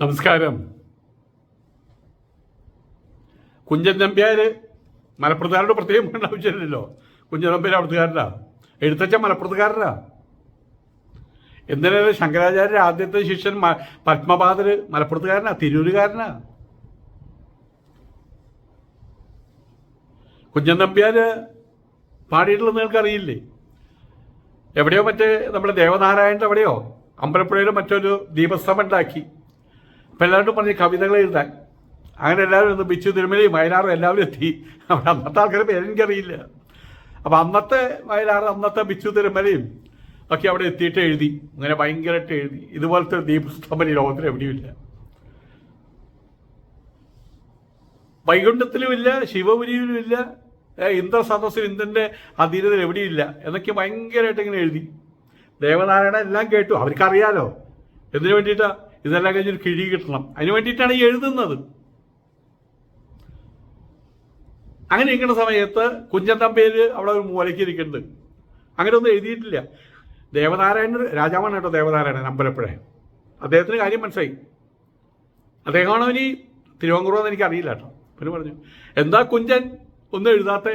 നമസ്കാരം. കുഞ്ചൻ നമ്പ്യാർ മലപ്പുറത്തുകാരുടെ പ്രത്യേകം വേണ്ട ആവശ്യമില്ലല്ലോ. കുഞ്ചൻ നമ്പ്യാർ അവിടുത്തുകാരനാ. എഴുത്തച്ഛൻ മലപ്പുറത്തുകാരനാ. എന്തിനാണ് ശങ്കരാചാര്യ ആദ്യത്തെ ശിഷ്യൻ പത്മപാതർ മലപ്പുറത്തുകാരനാ തിരൂരുകാരനാ? കുഞ്ചൻ നമ്പ്യാർ പാടിയിട്ടുള്ളത് നിങ്ങൾക്ക് അറിയില്ലേ എവിടെയോ മറ്റേ നമ്മുടെ ദേവനാരായണന്റെ എവിടെയോ അമ്പലപ്പുഴയിലും മറ്റൊരു ദീപസ്തംഭം ഉണ്ടാക്കി. എല്ലാവരും പറഞ്ഞ് കവിതകൾ എഴുതാൻ. അങ്ങനെ എല്ലാവരും ഒന്ന് ബിച്ചു തിരുമലയും വയലാറും എല്ലാവരും എത്തി. അവിടെ അന്നത്തെ ആൾക്കാരെ പേരെനിക്കറിയില്ല അപ്പം അന്നത്തെ വയലാറ് അന്നത്തെ ബിച്ചു തിരുമലയും ഒക്കെ അവിടെ എത്തിയിട്ട് എഴുതി. അങ്ങനെ ഭയങ്കരമായിട്ട് എഴുതി. ഇതുപോലത്തെ ദീപസ്തംഭനി ലോകത്തിൽ എവിടെയുമില്ല ഇല്ല. ഇന്ദ്ര സദസ്സിൽ ഇന്ദ്രന്റെ അധീനതയിൽ എവിടെയില്ല എന്നൊക്കെ ഭയങ്കരമായിട്ട് ഇങ്ങനെ എഴുതി. ദേവനാരായണ എല്ലാം കേട്ടു. അവർക്കറിയാലോ. എന്തിനു വേണ്ടിയിട്ടാ? ഇതെല്ലാം കഴിഞ്ഞൊരു കിഴി കിട്ടണം. അതിന് വേണ്ടിയിട്ടാണ് ഈ എഴുതുന്നത്. അങ്ങനെ ഇരിക്കുന്ന സമയത്ത് കുഞ്ചൻ തമ്പേര് അവിടെ ഒരു മൂലയ്ക്ക് ഇരിക്കുന്നുണ്ട്. അങ്ങനെ ഒന്നും എഴുതിയിട്ടില്ല. ദേവനാരായണൻ രാജാവാണ് കേട്ടോ ദേവനാരായണൻ അമ്പലപ്പുഴ. അദ്ദേഹത്തിന് കാര്യം മനസ്സിലായി. അദ്ദേഹമാണോ ഇനി തിരുവങ്കൂർ എന്ന് എനിക്കറിയില്ല കേട്ടോ. പിന്നെ പറഞ്ഞു എന്താ കുഞ്ചൻ? ഒന്നും എഴുതാത്തെ?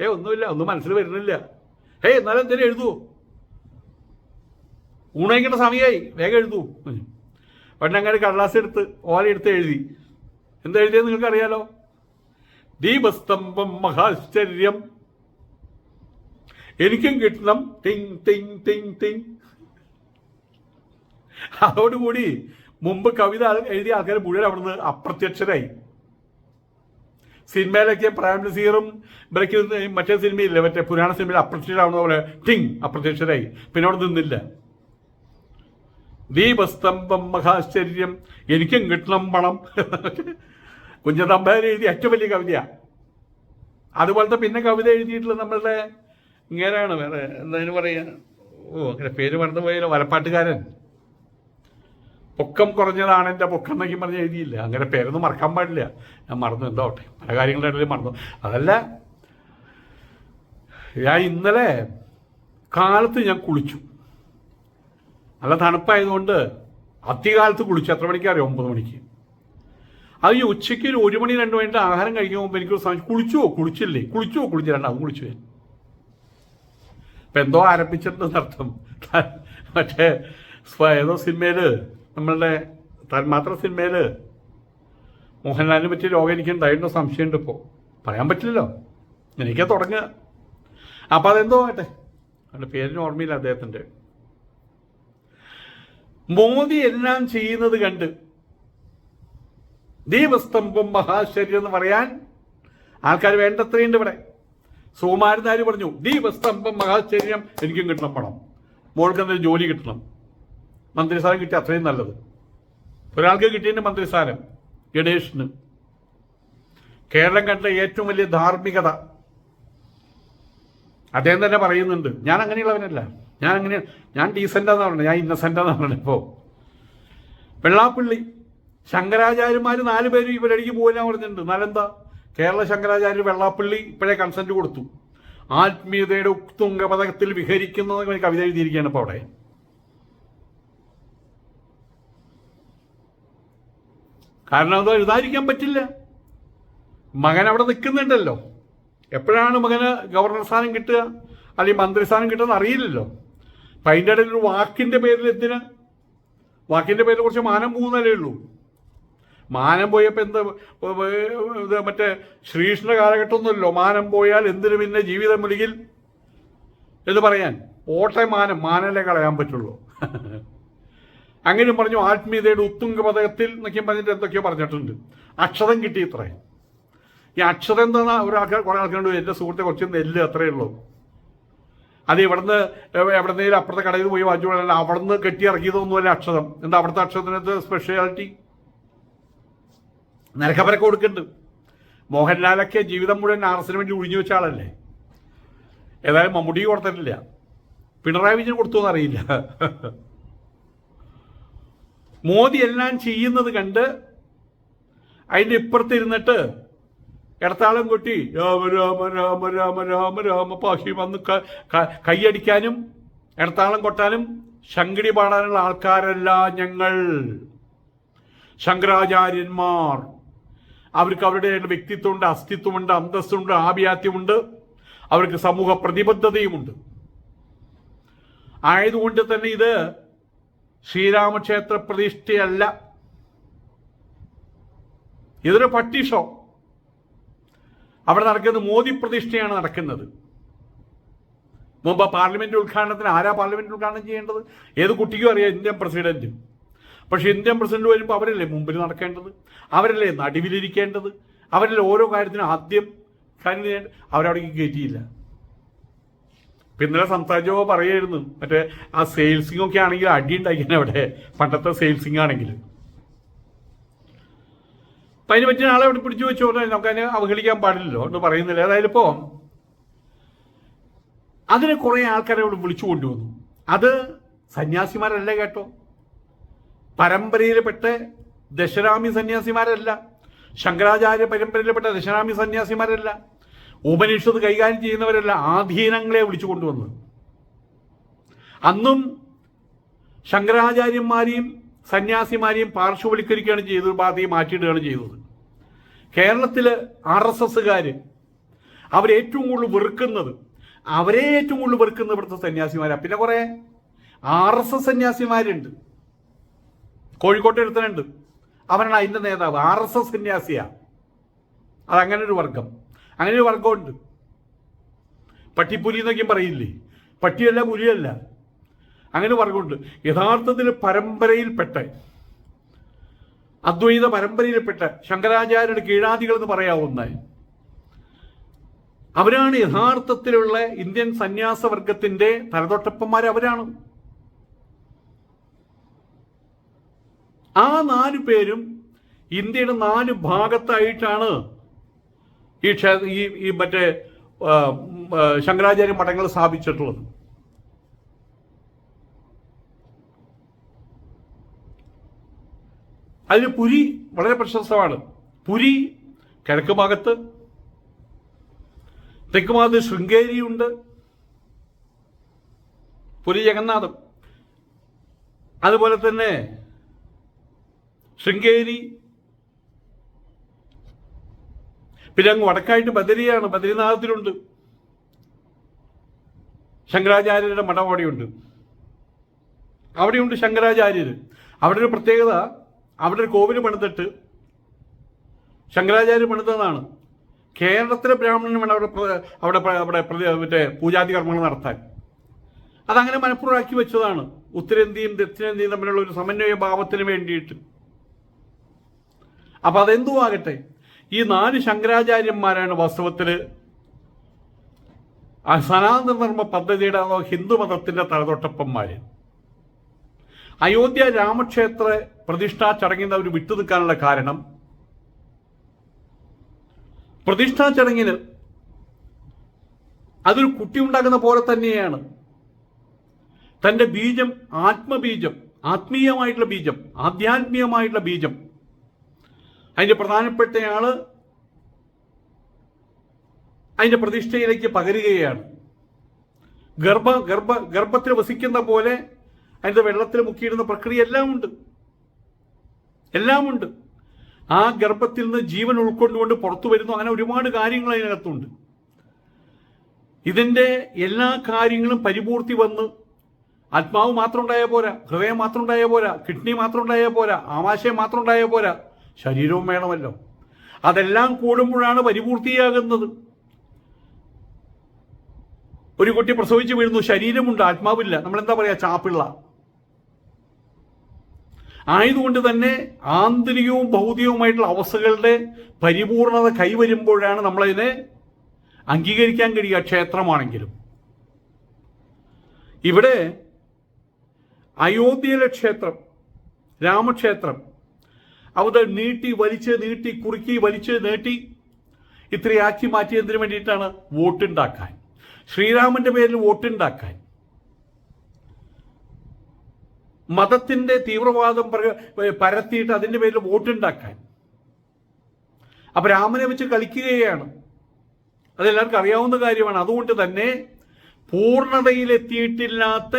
ഏ ഒന്നുമില്ല ഒന്നും മനസ്സിൽ വരുന്നില്ല. ഏയ് എന്നാലും എന്തിനും എഴുതുവോ? ഊണയിക്കേണ്ട സമയമായി വേഗം എഴുതൂ പണ്ടങ്ങനെ കടലാസ് എടുത്ത് ഓല എടുത്ത് എഴുതി. എന്താ എഴുതിയെന്ന് നിങ്ങൾക്ക് അറിയാലോ ദീപസ്തംഭം മഹാശ്ചര്യം. എനിക്കും കിട്ടണം. തിങ് തിങ് തിങ് തിങ് അതോടുകൂടി മുമ്പ് കവിത എഴുതിയ ആൾക്കാർ മുഴുവൻ അവിടുന്ന് അപ്രത്യക്ഷരായി. സിനിമയിലൊക്കെ പ്രൈം നസീറും ബ്രേക്കിൽ മറ്റേ സിനിമയില്ല മറ്റേ പുരാണ സിനിമയിൽ അപ്രത്യക്ഷരാവുന്ന പോലെ ടിങ് അപ്രത്യക്ഷരായി. പിന്നെ അവിടെ നിന്നില്ല. ദീപസ്തംഭം മഹാശ്ചര്യം. എനിക്കും കിട്ടണം പണം. കുഞ്ഞതമ്പാൻ എഴുതിയ ഏറ്റവും വലിയ കവിതയാണ് അതുപോലത്തെ പിന്നെ കവിത എഴുതിയിട്ടുള്ള നമ്മളുടെ ഇങ്ങനെയാണ് വേറെ. എന്താ പറയുക ഓ അങ്ങനെ പേര് മറന്നു പോയാലോ? വലപ്പാട്ടുകാരൻ പൊക്കം കുറഞ്ഞതാണ് എന്റെ പൊക്കം എന്നൊക്കെ പറഞ്ഞ് എഴുതിയില്ല. അങ്ങനെ പേരൊന്നും മറക്കാൻ പാടില്ല. ഞാൻ മറന്നു. എന്തോട്ടെ പല കാര്യങ്ങളുടെ ഇടയിൽ മറന്നു. അതല്ല ഞാൻ ഇന്നലെ കാലത്ത് ഞാൻ കുളിച്ചു. നല്ല തണുപ്പായതുകൊണ്ട് അത്തികാലത്ത് കുളിച്ചു. എത്ര മണിക്ക് അറിയാം? ഒമ്പത് മണിക്ക്. അത് ഈ ഉച്ചയ്ക്ക് ഒരു ഒരു മണി രണ്ട് മണിയുടെ ആഹാരം കഴിക്കാൻ മുമ്പ് എനിക്കൊരു സമയം കുളിച്ചുവോ കുളിച്ചില്ലേ? കുളിച്ചുവോ കുളിച്ചു രണ്ടാമത് കുളിച്ചു ഞാൻ ഇപ്പം എന്തോ ആരംഭിച്ചിട്ടുണ്ടെന്ന് അർത്ഥം. മറ്റേ ഏതോ സിനിമയിൽ നമ്മളുടെ തന്മാത്ര സിനിമയിൽ മോഹൻലാലിനെ പറ്റിയ രോഗം എനിക്ക് ഉണ്ടായിരുന്ന സംശയമുണ്ട് ഇപ്പോൾ പറയാൻ പറ്റില്ലല്ലോ. എനിക്കാ തുടങ്ങുക. അപ്പോൾ അതെന്തോ ആട്ടെ അവന്റെ പേരിന് ഓർമ്മയില്ല അദ്ദേഹത്തിന്റെ. മോദി എല്ലാം ചെയ്യുന്നത് കണ്ട് ദീപസ്തംഭം മഹാശരീരം എന്ന് പറയാൻ ആൾക്കാർ വേണ്ടത്രയുണ്ട് ഇവിടെ. സുകുമാരനാര് പറഞ്ഞു ദീപസ്തംഭം മഹാശരീരം എനിക്കും കിട്ടണം പണം. മോൾക്ക് എന്തെങ്കിലും ജോലി കിട്ടണം. മന്ത്രിസ്ഥാനം കിട്ടിയ അത്രയും നല്ലത്. ഒരാൾക്ക് കിട്ടിയതിന് മന്ത്രിസ്ഥാനം ഗണേഷിന്. കേരളം കണ്ട ഏറ്റവും വലിയ ധാർമ്മികത. അദ്ദേഹം തന്നെ പറയുന്നുണ്ട് ഞാൻ അങ്ങനെയുള്ളവനല്ല. ഞാൻ അങ്ങനെ ഞാൻ ഡീസന്റാന്ന് പറഞ്ഞത്. ഞാൻ ഇന്നസെന്റാന്ന് പറഞ്ഞത് ഇപ്പോൾ വെള്ളാപ്പള്ളി ശങ്കരാചാര്യന്മാർ നാല് പേരും ഇവരടിക്ക് പോകാൻ പറഞ്ഞിട്ടുണ്ട്. എന്നാലെന്താ? കേരള ശങ്കരാചാര്യ വെള്ളാപ്പള്ളി ഇപ്പോഴേ കൺസെന്റ് കൊടുത്തു. ആത്മീയതയുടെ ഉക്തുങ്കപതകത്തിൽ വിഹരിക്കുന്ന കവിത എഴുതിയിരിക്കുകയാണ് ഇപ്പോൾ അവിടെ. കാരണം അത് എഴുതാതിരിക്കാൻ പറ്റില്ല. മകൻ അവിടെ നിൽക്കുന്നുണ്ടല്ലോ. എപ്പോഴാണ് മകന് ഗവർണർ സ്ഥാനം കിട്ടുക? അല്ലെങ്കിൽ മന്ത്രിസ്ഥാനം കിട്ടുക അറിയില്ലല്ലോ അപ്പം അതിന്റെ ഇടയിൽ ഒരു വാക്കിന്റെ പേരിൽ എന്തിന്? വാക്കിന്റെ പേരിൽ കുറച്ച് മാനം പോകുന്നതല്ലേ ഉള്ളൂ. മാനം പോയപ്പോൾ എന്താ ഇത് മറ്റേ ശ്രീകൃഷ്ണ കാലഘട്ടമൊന്നുമല്ലോ. മാനം പോയാൽ എന്തിനു പിന്നെ ജീവിതം മുലുകിൽ എന്ന് പറയാൻ ഓട്ടെ മാനം മാനല്ലേ കളയാൻ പറ്റുള്ളൂ. അങ്ങനെ പറഞ്ഞു ആത്മീയതയുടെ ഉത്തുംഗ പദകത്തിൽ എന്നൊക്കെ പറഞ്ഞിട്ട് എന്തൊക്കെയോ പറഞ്ഞിട്ടുണ്ട്. അക്ഷതം കിട്ടി ഇത്രേ ഈ അക്ഷതം എന്താ? ഒരാൾക്കാർ കുറെ ആൾക്കാരുണ്ട്. എന്റെ സുഹൃത്തെ കുറച്ച് നെല്ല് അത്രയേ ഉള്ളൂ. അത് ഇവിടുന്ന് എവിടെന്നേലും അപ്പുറത്തെ കടയിൽ പോയി വാങ്ങിച്ചു കൊള്ളാൻ. അവിടുന്ന് കെട്ടി ഇറക്കിയതൊന്നുമല്ല അക്ഷരം എന്താ അവിടുത്തെ അക്ഷരത്തിനകത്ത് സ്പെഷ്യാലിറ്റി നിരക്കപ്പരക്ക് കൊടുക്കുന്നുണ്ട്. മോഹൻലാലൊക്കെ ജീവിതം മുഴുവൻ ആർസിന് വേണ്ടി ഒഴിഞ്ഞു വെച്ച ആളല്ലേ? ഏതായാലും മമ്മൂട്ടി കൊടുത്തിട്ടില്ല. പിണറായി വിജയൻ കൊടുത്തു എന്നറിയില്ല. മോദി എല്ലാം ചെയ്യുന്നത് കണ്ട് അതിന്റെ ഇപ്പുറത്തിരുന്നിട്ട് ഇടത്താളം കൊട്ടി. രാമ രാമ രാമ രാമ രാമ രാമ പാഹി വന്ന് കൈയടിക്കാനും ഇടത്താളം കൊട്ടാനും ശങ്കടി പാടാനുള്ള ആൾക്കാരല്ല ഞങ്ങൾ. ശങ്കരാചാര്യന്മാർ. അവർക്ക് അവരുടെ വ്യക്തിത്വമുണ്ട് അസ്തിത്വമുണ്ട് അന്തസ്സുണ്ട് ആഭിയാത്യമുണ്ട്. അവർക്ക് സമൂഹ പ്രതിബദ്ധതയുമുണ്ട്. ആയതുകൊണ്ട് തന്നെ ഇത് ശ്രീരാമക്ഷേത്ര പ്രതിഷ്ഠയല്ല. ഇതൊരു പട്ടി ഷോ അവിടെ നടക്കുന്നത് മോദി പ്രതിഷ്ഠയാണ് നടക്കുന്നത്. മുമ്പ് പാർലമെന്റ് ഉദ്ഘാടനത്തിന് ആരാ പാർലമെന്റ് ഉദ്ഘാടനം ചെയ്യേണ്ടത്? ഏത് കുട്ടിക്കും അറിയാം ഇന്ത്യൻ പ്രസിഡന്റ്. പക്ഷെ ഇന്ത്യൻ പ്രസിഡന്റ് വരുമ്പോൾ അവരല്ലേ മുമ്പിൽ നടക്കേണ്ടത്? അവരല്ലേ നടുവിലിരിക്കേണ്ടത്? അവരല്ലേ ഓരോ കാര്യത്തിനും ആദ്യം കാര്യം ചെയ്യേണ്ടത് അവരവിടേക്ക് കയറ്റിയില്ല. പിന്നെ സംസാരിച്ചപ്പോൾ പറയായിരുന്നു മറ്റേ ആ സെയിൽസിംഗ് ഒക്കെ ആണെങ്കിൽ അടി ഉണ്ടാക്കിയാണ് അവിടെ. പണ്ടത്തെ സെയിൽസിംഗ് ആണെങ്കിൽ അപ്പം അതിന് പറ്റിയ ആളെ അവിടെ പിടിച്ചു വെച്ചു നമുക്ക് അതിനെ അവഹേളിക്കാൻ പാടില്ലല്ലോ. എന്ന് പറയുന്നില്ല. അതായത് ഇപ്പോൾ അതിനെ കുറേ ആൾക്കാരെ അവിടെ വിളിച്ചു കൊണ്ടുവന്നു. അത് സന്യാസിമാരല്ല കേട്ടോ. പരമ്പരയിൽപ്പെട്ട ദശരാമി സന്യാസിമാരല്ല. ശങ്കരാചാര്യ പരമ്പരയിൽപ്പെട്ട ദശരാമി സന്യാസിമാരല്ല. ഉപനിഷത്ത് കൈകാര്യം ചെയ്യുന്നവരല്ല ആധീനങ്ങളെ വിളിച്ചു കൊണ്ടുവന്നത്. അന്നും ശങ്കരാചാര്യന്മാരെയും സന്യാസിമാരെയും പാർശ്വവൽക്കരിക്കുകയാണ് ചെയ്തത് പാർട്ടിയെ മാറ്റിയിടുകയാണ് ചെയ്തത്. കേരളത്തിൽ ആർ എസ് എസ്സുകാർ അവരേറ്റവും കൂടുതൽ വെറുക്കുന്നത് അവരെ ഏറ്റവും കൂടുതൽ വെറുക്കുന്ന ഇവിടുത്തെ സന്യാസിമാരാണ് പിന്നെ കുറേ ആർ എസ് എസ് സന്യാസിമാരുണ്ട്. കോഴിക്കോട്ട് എടുത്തനുണ്ട് അവനാണ് അതിന്റെ നേതാവ്. ആർ എസ് എസ് സന്യാസിയാണ് അതങ്ങനെ ഒരു വർഗം. അങ്ങനെ ഒരു വർഗമുണ്ട്. പട്ടിപ്പുലി എന്നൊക്കെയും പറയില്ലേ? പട്ടിയല്ല പുലിയല്ല. അങ്ങനെ പറഞ്ഞുകൊണ്ട് യഥാർത്ഥത്തിൽ പരമ്പരയിൽപ്പെട്ട അദ്വൈത പരമ്പരയിൽപ്പെട്ട ശങ്കരാചാര്യരുടെ കീഴാദികൾ എന്ന് പറയാവുന്ന അവരാണ് യഥാർത്ഥത്തിലുള്ള ഇന്ത്യൻ സന്യാസവർഗത്തിന്റെ തലതൊട്ടപ്പന്മാർ അവരാണ്. ആ നാല് പേരും ഇന്ത്യയുടെ നാല് ഭാഗത്തായിട്ടാണ് ഈ ക്ഷേ ഈ മറ്റേ ശങ്കരാചാര്യ മഠങ്ങൾ സ്ഥാപിച്ചിട്ടുള്ളത്. അതിന് പുരി വളരെ പ്രശസ്തമാണ്. പുരി കിഴക്ക് ഭാഗത്ത്. തെക്ക് ഭാഗത്ത് ശൃംഗേരിയുണ്ട്. പുരി ജഗന്നാഥം. അതുപോലെ തന്നെ ശൃംഗേരി. പിന്നെ അങ്ങ് വടക്കായിട്ട് ബദരിയാണ്. ബദരിനാഥത്തിലുണ്ട്. ശങ്കരാചാര്യരുടെ മഠം അവിടെയുണ്ട്. അവിടെയുണ്ട് ശങ്കരാചാര്യർ അവിടെ ഒരു പ്രത്യേകത അവിടെ ഒരു കോവിൽ പണിതിട്ട് ശങ്കരാചാര്യ പണിതതാണ്. കേരളത്തിലെ ബ്രാഹ്മണന് വേണം അവിടെ അവിടെ അവിടെ മറ്റേ പൂജാതി കർമ്മങ്ങൾ നടത്താൻ. അതങ്ങനെ മനഃപൂർവമാക്കി വെച്ചതാണ്. ഉത്തരേന്ത്യയും ദക്ഷിണേന്ത്യയും തമ്മിലുള്ള ഒരു സമന്വയ ഭാവത്തിന് വേണ്ടിയിട്ട്. അപ്പൊ അതെന്തു ആകട്ടെ ഈ നാല് ശങ്കരാചാര്യന്മാരാണ് വാസ്തവത്തിൽ സനാതന ധർമ്മ പദ്ധതിയുടെ അതോ ഹിന്ദു മതത്തിന്റെ തലതൊട്ടപ്പന്മാര്. അയോധ്യ രാമക്ഷേത്ര പ്രതിഷ്ഠാ ചടങ്ങിൽ അവർ വിട്ടു നിൽക്കാനുള്ള കാരണം? പ്രതിഷ്ഠാ ചടങ്ങിന് അതൊരു കുട്ടി ഉണ്ടാക്കുന്ന പോലെ തന്നെയാണ്. തന്റെ ബീജം ആത്മബീജം ആത്മീയമായിട്ടുള്ള ബീജം ആധ്യാത്മീയമായിട്ടുള്ള ബീജം. അതിന്റെ പ്രധാനപ്പെട്ടയാൾ അതിന്റെ പ്രതിഷ്ഠയിലേക്ക് പകരുകയാണ്. ഗർഭ ഗർഭ ഗർഭത്തിൽ വസിക്കുന്ന പോലെ അതിന്റെ വെള്ളത്തിൽ മുക്കിയിടുന്ന പ്രക്രിയ എല്ലാം ഉണ്ട് എല്ലാം ഉണ്ട് ആ ഗർഭത്തിൽ നിന്ന് ജീവൻ ഉൾക്കൊണ്ടുകൊണ്ട് പുറത്തു വരുന്നു. അങ്ങനെ ഒരുപാട് കാര്യങ്ങൾ അതിനകത്തുണ്ട്. ഇതിന്റെ എല്ലാ കാര്യങ്ങളും പരിപൂർത്തി വന്ന് ആത്മാവ് മാത്രം ഉണ്ടായാൽ പോരാ ഹൃദയം മാത്രം ഉണ്ടായാൽ പോരാ കിഡ്നി മാത്രം ഉണ്ടായാൽ പോരാ ആമാശയം മാത്രം ഉണ്ടായാൽ പോരാ ശരീരവും വേണമല്ലോ. അതെല്ലാം കൂടുമ്പോഴാണ് പരിപൂർത്തിയാകുന്നത്. ഒരു കുട്ടി പ്രസവിച്ച് വീഴുന്നു ശരീരമുണ്ട് ആത്മാവില്ല. നമ്മൾ എന്താ പറയാ? ചാപ്പിള്ള. ആയതുകൊണ്ട് തന്നെ ആന്തരികവും ഭൗതികവുമായിട്ടുള്ള അവസ്ഥകളുടെ പരിപൂർണത കൈവരുമ്പോഴാണ് നമ്മളതിനെ അംഗീകരിക്കാൻ കഴിയുക ക്ഷേത്രമാണെങ്കിലും. ഇവിടെ അയോധ്യയിലെ ക്ഷേത്രം രാമക്ഷേത്രം അവിടെ നീട്ടി വലിച്ച് നീട്ടി കുറുക്കി വലിച്ച് നീട്ടി ഇത്രയാക്കി മാറ്റിയതിന് വേണ്ടിയിട്ടാണ് വോട്ടുണ്ടാക്കാൻ. ശ്രീരാമന്റെ പേരിൽ വോട്ടുണ്ടാക്കാൻ. മതത്തിന്റെ തീവ്രവാദം പരത്തിയിട്ട് അതിന്റെ പേരിൽ വോട്ടുണ്ടാക്കാൻ. അപ്പൊ രാമനെ വെച്ച് കളിക്കുകയാണ്. അതെല്ലാവർക്കും അറിയാവുന്ന കാര്യമാണ്. അതുകൊണ്ട് തന്നെ പൂർണതയിലെത്തിയിട്ടില്ലാത്ത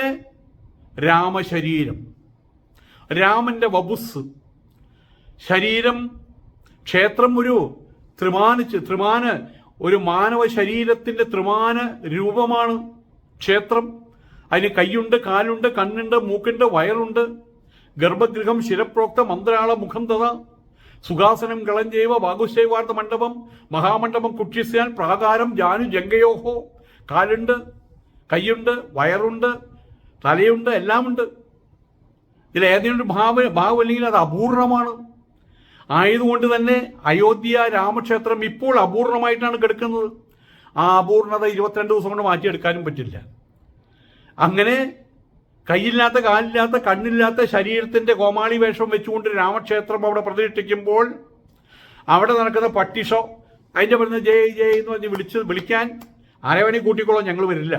രാമശരീരം രാമന്റെ വപുസ് ശരീരം ക്ഷേത്രം ഒരു ത്രിമാനിച്ച് ത്രിമാന ഒരു മാനവ ശരീരത്തിന്റെ ത്രിമാന രൂപമാണ് ക്ഷേത്രം. അതിന് കൈയുണ്ട് കാലുണ്ട് കണ്ണുണ്ട് മൂക്കുണ്ട് വയറുണ്ട്. ഗർഭഗൃഹം ശിരപ്രോക്ത മന്ത്രാള മുഖം തഥ സുഖാസനം കളഞ്ചേവ വാഗുശൈവാർത്ത മണ്ഡപം മഹാമണ്ഡപം കുക്ഷിസ്യാൻ പ്രാകാരം ജാനു ജംഗയോഹോ കാലുണ്ട് കൈയുണ്ട് വയറുണ്ട് തലയുണ്ട് എല്ലാമുണ്ട്. ഇതിൽ ഏതെങ്കിലും ഒരു ഭാവ ഭാവം അല്ലെങ്കിൽ അത് അപൂർണമാണ്. ആയതുകൊണ്ട് തന്നെ അയോധ്യ രാമക്ഷേത്രം ഇപ്പോൾ അപൂർണമായിട്ടാണ് കിടക്കുന്നത്. ആ അപൂർണത ഇരുപത്തിരണ്ട് ദിവസം കൊണ്ട് മാറ്റിയെടുക്കാനും പറ്റില്ല. അങ്ങനെ കയ്യില്ലാത്ത കാലില്ലാത്ത കണ്ണില്ലാത്ത ശരീരത്തിന്റെ കോമാളി വേഷം വെച്ചുകൊണ്ട് രാമക്ഷേത്രം അവിടെ പ്രതിഷ്ഠിക്കുമ്പോൾ അവിടെ നടക്കുന്ന പട്ടിഷോ അതിന്റെ പറയുന്ന ജയ് ജയ് എന്ന് പറഞ്ഞ് വിളിച്ച് വിളിക്കാൻ ആരെ കൂട്ടിക്കോളോ ഞങ്ങൾ വരില്ല.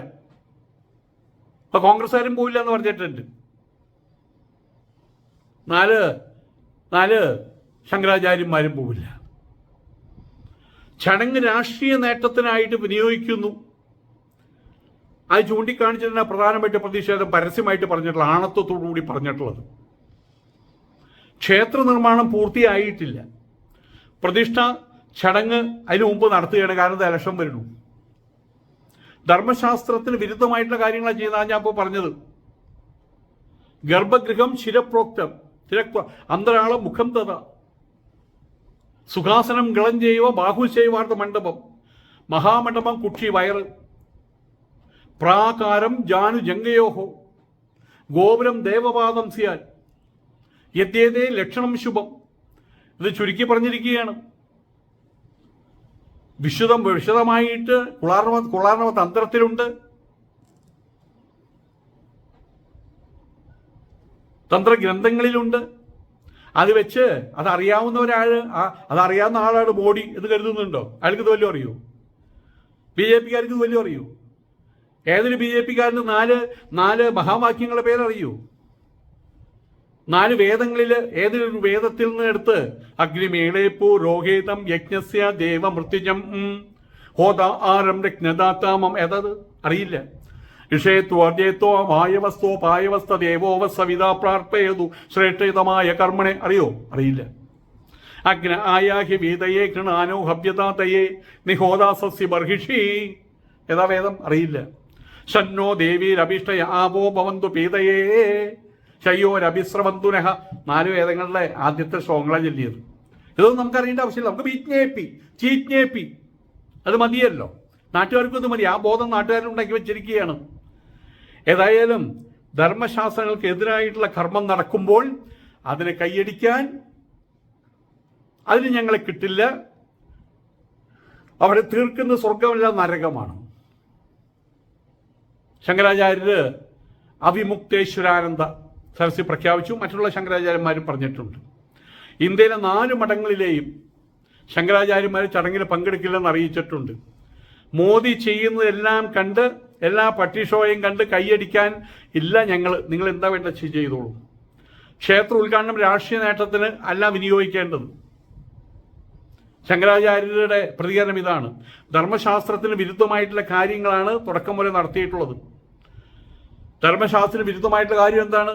അപ്പൊ കോൺഗ്രസ്സുകാരും പോയില്ല എന്ന് പറഞ്ഞിട്ടുണ്ട്. നാല് നാല് ശങ്കരാചാര്യന്മാരും പോവില്ല. ചടങ്ങ് രാഷ്ട്രീയ നേട്ടത്തിനായിട്ട് വിനിയോഗിക്കുന്നു. അത് ചൂണ്ടിക്കാണിച്ചതിന് പ്രധാനമായിട്ട് പ്രതിഷേധം പരസ്യമായിട്ട് പറഞ്ഞിട്ടുള്ള ആണത്വത്തോടുകൂടി പറഞ്ഞിട്ടുള്ളത്. ക്ഷേത്ര നിർമ്മാണം പൂർത്തിയായിട്ടില്ല. പ്രതിഷ്ഠ ചടങ്ങ് അതിനു മുമ്പ് നടത്തുകയാണ് കാരണം ഇലക്ഷൻ വരുന്നു. ധർമ്മശാസ്ത്രത്തിന് വിരുദ്ധമായിട്ടുള്ള കാര്യങ്ങളാണ് ചെയ്യുന്നതാണ് ഞാൻ ഇപ്പോൾ പറഞ്ഞത്. ഗർഭഗൃഹം ശിരപ്രോക്തം തിരക്വ അന്തരാള മുഖം തഥ സുഖാസനം ഗളം ചെയ്യുക ബാഹുശൈവാർത്ത മണ്ഡപം മഹാമണ്ഡപം കുക്ഷി വയറ് പ്രാകാരം ജാനു ജംഗയോഹോ. ഗോപുരം ദേവപാദം സിയാൽ. എത്തിയതേ ലക്ഷണം ശുഭം. ഇത് ചുരുക്കി പറഞ്ഞിരിക്കുകയാണ്. വിശുദ്ധം വിശദമായിട്ട് കുളാർണവ കുളാർണവ തന്ത്രത്തിലുണ്ട്. തന്ത്രഗ്രന്ഥങ്ങളിലുണ്ട്. അത് വെച്ച് അതറിയാവുന്ന ഒരാൾ അതറിയാവുന്ന ആളാണ് മോഡി എന്ന് കരുതുന്നുണ്ടോ? അയാൾക്ക് ഇത് വല്ലതും അറിയോ? ബി ജെ പിക്കാർക്ക് ഇത് വല്ലതും അറിയോ? ഏതൊരു ബി ജെ പിക്കാരന് നാല് നാല് മഹാവാക്യങ്ങളുടെ പേരറിയൂ. നാല് വേദങ്ങളിൽ ഏതൊരു വേദത്തിൽ നിന്ന് എടുത്ത് അഗ്നിമേളേപ്പു രോഹേതം യജ്ഞസ്യ ദേവമൃത്യുജം ഹോത ആരം രജ്ഞദാത്താമം ഏതത്? അറിയില്ല. ഋഷേത്വ അർജേത്വ മായവസ്തോ പായവസ്ത ദേവോവ സവിത പ്രാർപ്പയതു ശ്രേഷ്ഠിതമായ കർമ്മണെ. അറിയോ? അറിയില്ല. അഗ്ന ആയാഹി വീതയെ കൃണാനോ ഹവ്യതാതയെ നിഹോദാസസ്യ ബർഹിഷി. യഥാവേദം വേദം? അറിയില്ല. ഷന്നോ ദേവീരഭിഷ്ടയാവോ ഭവന്തു പീതയേ. ശയ്യോരഭിസ്രവന്തുനഹ നാല് വേദങ്ങളുടെ ആദ്യത്തെ ശ്ലോകങ്ങളാണ് ചൊല്ലിയത്. ഇതൊന്നും നമുക്ക് അറിയേണ്ട ആവശ്യമില്ല. നമുക്ക് വിജ്ഞേപ്പി ചീജ്ഞേപ്പി അത് മതിയല്ലോ. നാട്ടുകാർക്കും ഇത് മതി. ആ ബോധം നാട്ടുകാരുണ്ടാക്കി വെച്ചിരിക്കുകയാണ്. ഏതായാലും ധർമ്മശാസ്ത്രങ്ങൾക്ക് എതിരായിട്ടുള്ള കർമ്മം നടക്കുമ്പോൾ അതിനെ കൈയടിക്കാൻ അതിന് ഞങ്ങളെ കിട്ടില്ല. അവരെ തീർക്കുന്ന സ്വർഗമല്ല നരകമാണ്. ശങ്കരാചാര്യര് അവിമുക്തേശ്വരാനന്ദ സരസ്വതി പ്രഖ്യാപിച്ചു. മറ്റുള്ള ശങ്കരാചാര്യന്മാരും പറഞ്ഞിട്ടുണ്ട്. ഇന്ത്യയിലെ നാല് മഠങ്ങളിലെയും ശങ്കരാചാര്യന്മാർ ചടങ്ങിൽ പങ്കെടുക്കില്ലെന്ന് അറിയിച്ചിട്ടുണ്ട്. മോദി ചെയ്യുന്നതെല്ലാം കണ്ട് എല്ലാ പട്ടിഷോയും കണ്ട് കൈയടിക്കാൻ ഇല്ല ഞങ്ങൾ നിങ്ങൾ എന്താ വേണ്ട ചെയ്തോളൂ. ക്ഷേത്ര ഉദ്ഘാടനം രാഷ്ട്രീയ നേട്ടത്തിന് അല്ല വിനിയോഗിക്കേണ്ടത്. ശങ്കരാചാര്യരുടെ പ്രതികരണം ഇതാണ്. ധർമ്മശാസ്ത്രത്തിന് വിരുദ്ധമായിട്ടുള്ള കാര്യങ്ങളാണ് തുടക്കം മുതൽ നടത്തിയിട്ടുള്ളത്. ധർമ്മശാസ്ത്രത്തിന് വിരുദ്ധമായിട്ടുള്ള കാര്യം എന്താണ്?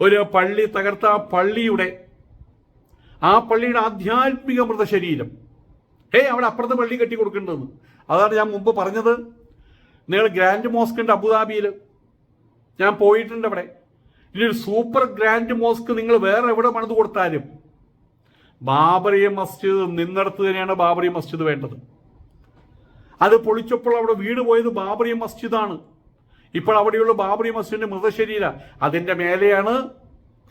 ഒരു പള്ളി തകർത്ത ആ പള്ളിയുടെ ആ പള്ളിയുടെ ആധ്യാത്മിക മൃതശരീരം. ഹേ അവിടെ അപ്പുറത്തെ പള്ളി കെട്ടി കൊടുക്കേണ്ടതെന്ന്. അതാണ് ഞാൻ മുമ്പ് പറഞ്ഞത്. നിങ്ങൾ ഗ്രാൻഡ് മോസ്ക് ഉണ്ട് അബുദാബിയിൽ ഞാൻ പോയിട്ടുണ്ട് അവിടെ. ഇനി ഒരു സൂപ്പർ ഗ്രാൻഡ് മോസ്ക് നിങ്ങൾ വേറെ എവിടെ പണിത് കൊടുത്താലും ബാബറി മസ്ജിദ് നിന്നിടത്ത് തന്നെയാണ് ബാബറി മസ്ജിദ് വേണ്ടത്. അത് പൊളിച്ചപ്പോൾ അവിടെ വീട് പോയത് ബാബറി മസ്ജിദാണ്. ഇപ്പോൾ അവിടെയുള്ള ബാബറി മസ്ജിദിന്റെ മൃതശരീര അതിന്റെ മേലെയാണ്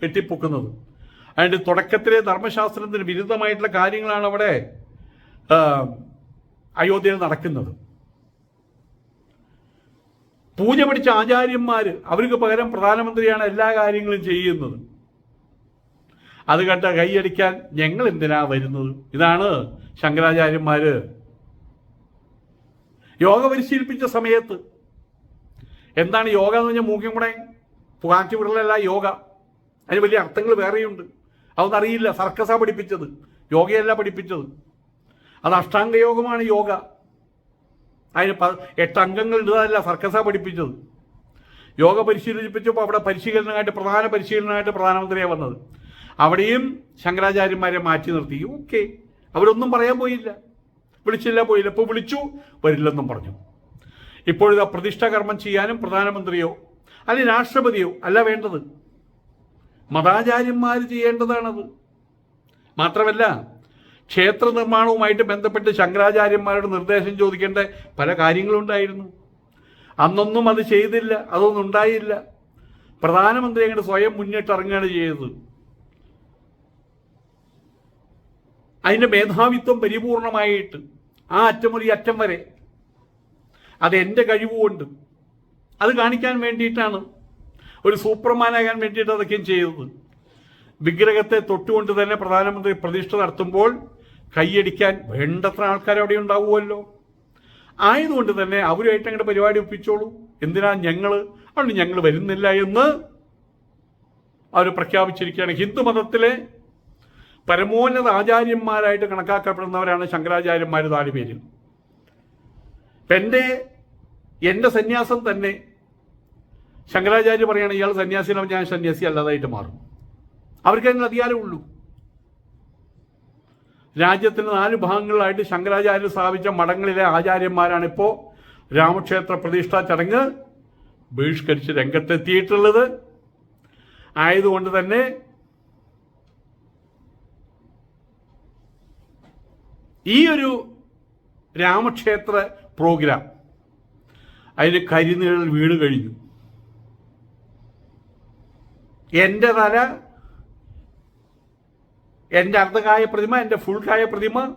കെട്ടിപ്പൊക്കുന്നത്. അതിന്റെ തുടക്കത്തിലെ ധർമ്മശാസ്ത്രത്തിന് വിരുദ്ധമായിട്ടുള്ള കാര്യങ്ങളാണ് അവിടെ അയോധ്യയിൽ നടക്കുന്നത്. പൂജ പഠിച്ച ആചാര്യന്മാർ അവർക്ക് പകരം പ്രധാനമന്ത്രിയാണ് എല്ലാ കാര്യങ്ങളും ചെയ്യുന്നത്. അത് കണ്ട കൈയടിക്കാൻ ഞങ്ങൾ എന്തിനാ വരുന്നത്? ഇതാണ് ശങ്കരാചാര്യന്മാര് യോഗ പരിശീലിപ്പിച്ച സമയത്ത് എന്താണ് യോഗ എന്ന് പറഞ്ഞാൽ മൂക്കും കൂടെ പുകാറ്റി വിടലല്ല യോഗ. അതിന് വലിയ അർത്ഥങ്ങൾ വേറെയുണ്ട്. അതൊന്നും അറിയില്ല. സർക്കസാണ് പഠിപ്പിച്ചത്. യോഗയല്ല പഠിപ്പിച്ചത്. അത് അഷ്ടാംഗ യോഗമാണ് യോഗ. അതിന് പ- എട്ട് അംഗങ്ങൾ ഇടുന്നതല്ല സർക്കസാണ് പഠിപ്പിച്ചത്. യോഗ പരിശീലിപ്പിച്ചപ്പോൾ അവിടെ പരിശീലനമായിട്ട് പ്രധാന പരിശീലനമായിട്ട് പ്രധാനമന്ത്രിയാണ് വന്നത്. അവിടെയും ശങ്കരാചാര്യന്മാരെ മാറ്റി നിർത്തി. ഓക്കെ അവരൊന്നും പറയാൻ പോയില്ല. വിളിച്ചില്ല പോയില്ല. ഇപ്പോൾ വിളിച്ചു വരില്ലെന്നും പറഞ്ഞു. ഇപ്പോഴിതാ പ്രതിഷ്ഠാകർമ്മം ചെയ്യാനും പ്രധാനമന്ത്രിയോ അല്ലെങ്കിൽ രാഷ്ട്രപതിയോ അല്ല വേണ്ടത്. മതാചാര്യന്മാർ ചെയ്യേണ്ടതാണത്. മാത്രമല്ല ക്ഷേത്ര നിർമ്മാണവുമായിട്ട് ബന്ധപ്പെട്ട് ശങ്കരാചാര്യന്മാരുടെ നിർദ്ദേശം ചോദിക്കേണ്ട പല കാര്യങ്ങളും ഉണ്ടായിരുന്നു അന്നൊന്നും അത് ചെയ്തില്ല അതൊന്നും ഉണ്ടായില്ല. പ്രധാനമന്ത്രി അങ്ങോട്ട് സ്വയം മുന്നിട്ടിറങ്ങുകയാണ് ചെയ്തത്. അതിന്റെ മേധാവിത്വം പരിപൂർണമായിട്ട് ആ അറ്റം മുതൽ അറ്റം വരെ അത് എന്റെ കഴിവുകൊണ്ട് അത് കാണിക്കാൻ വേണ്ടിയിട്ടാണ്. ഒരു സൂപ്പർമാനാകാൻ വേണ്ടിയിട്ട് അതൊക്കെയും ചെയ്തത്. വിഗ്രഹത്തെ തൊട്ടുകൊണ്ട് തന്നെ പ്രധാനമന്ത്രി പ്രതിഷ്ഠ നടത്തുമ്പോൾ കൈയടിക്കാൻ വേണ്ടത്ര ആൾക്കാർ അവിടെ ഉണ്ടാവുമല്ലോ. ആയതുകൊണ്ട് തന്നെ അവരുമായിട്ട് അങ്ങോട്ട് പരിപാടി ഒപ്പിച്ചോളൂ. എന്തിനാ ഞങ്ങൾ അതുകൊണ്ട് ഞങ്ങൾ വരുന്നില്ല എന്ന് അവർ പ്രഖ്യാപിച്ചിരിക്കുകയാണ്. ഹിന്ദു മതത്തിലെ പരമോന്നത ആചാര്യന്മാരായിട്ട് കണക്കാക്കപ്പെടുന്നവരാണ് ശങ്കരാചാര്യന്മാർ നാല് പേര്. ഇപ്പം എന്റെ എന്റെ സന്യാസം തന്നെ. ശങ്കരാചാര്യ പറയുകയാണ് ഇയാൾ സന്യാസിനാവും ഞാൻ സന്യാസി അല്ലാതായിട്ട് മാറും. അവർക്ക് അതിന് അധികാരമുള്ളൂ രാജ്യത്തിന് നാല് ഭാഗങ്ങളിലായിട്ട് ശങ്കരാചാര്യ സ്ഥാപിച്ച മഠങ്ങളിലെ ആചാര്യന്മാരാണ് ഇപ്പോൾ രാമക്ഷേത്ര പ്രതിഷ്ഠാ ചടങ്ങ് ബഹിഷ്കരിച്ച് രംഗത്തെത്തിയിട്ടുള്ളത്. ആയതുകൊണ്ട് തന്നെ ഈ ഒരു രാമക്ഷേത്ര പ്രോഗ്രാം. അതിന് കരിനിഴൽ വീണ് കഴിഞ്ഞു. എന്റെ തല എന്റെ അർദ്ധകായ പ്രതിമ എന്റെ ഫുൾ കായ പ്രതിമ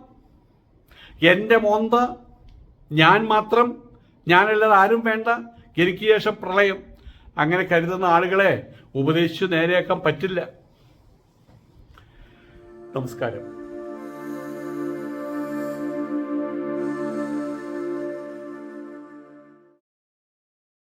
എന്റെ മോന്ത ഞാൻ മാത്രം ഞാനല്ലാതെ ആരും വേണ്ട എനിക്ക് ശേഷം പ്രളയം. അങ്ങനെ കരുതുന്ന ആളുകളെ ഉപദേശിച്ചു നേരെയാക്കാൻ പറ്റില്ല. നമസ്കാരം.